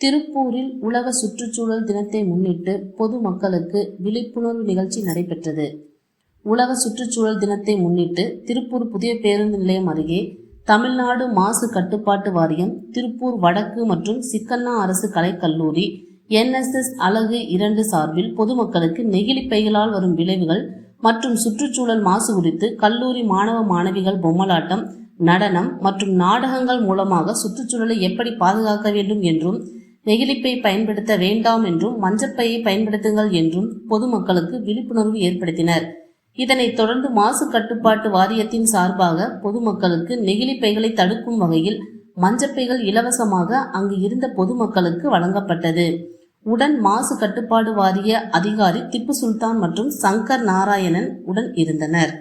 திருப்பூரில் உலக சுற்றுச்சூழல் தினத்தை முன்னிட்டு பொதுமக்களுக்கு விழிப்புணர்வு நிகழ்ச்சி நடைபெற்றது. உலக சுற்றுச்சூழல் தினத்தை முன்னிட்டு திருப்பூர் புதிய பேருந்து நிலையம் அருகே தமிழ்நாடு மாசு கட்டுப்பாட்டு வாரியம் திருப்பூர் வடக்கு மற்றும் சிக்கண்ணா அரசு கலைக்கல்லூரி என்எஸ்எஸ் அலகு இரண்டு சார்பில் பொதுமக்களுக்கு நெகிழி பைகளால் வரும் விளைவுகள் மற்றும் சுற்றுச்சூழல் மாசு குறித்து கல்லூரி மாணவ மாணவிகள் பொம்மலாட்டம் நடனம் மற்றும் நாடகங்கள் மூலமாக சுற்றுச்சூழலை எப்படி பாதுகாக்க வேண்டும் என்றும் நெகிழிப்பை பயன்படுத்த வேண்டாம் என்றும் மஞ்சப்பையை பயன்படுத்துங்கள் என்றும் பொதுமக்களுக்கு விழிப்புணர்வு ஏற்படுத்தினர். இதனைத் தொடர்ந்து மாசு கட்டுப்பாட்டு வாரியத்தின் சார்பாக பொதுமக்களுக்கு நெகிழிப்பைகளை தடுக்கும் வகையில் மஞ்சப்பைகள் இலவசமாக அங்கு இருந்த பொதுமக்களுக்கு வழங்கப்பட்டது. உடன் மாசு கட்டுப்பாடு வாரிய அதிகாரி திப்பு சுல்தான் மற்றும் சங்கர் நாராயணன் உடன் இருந்தனர்.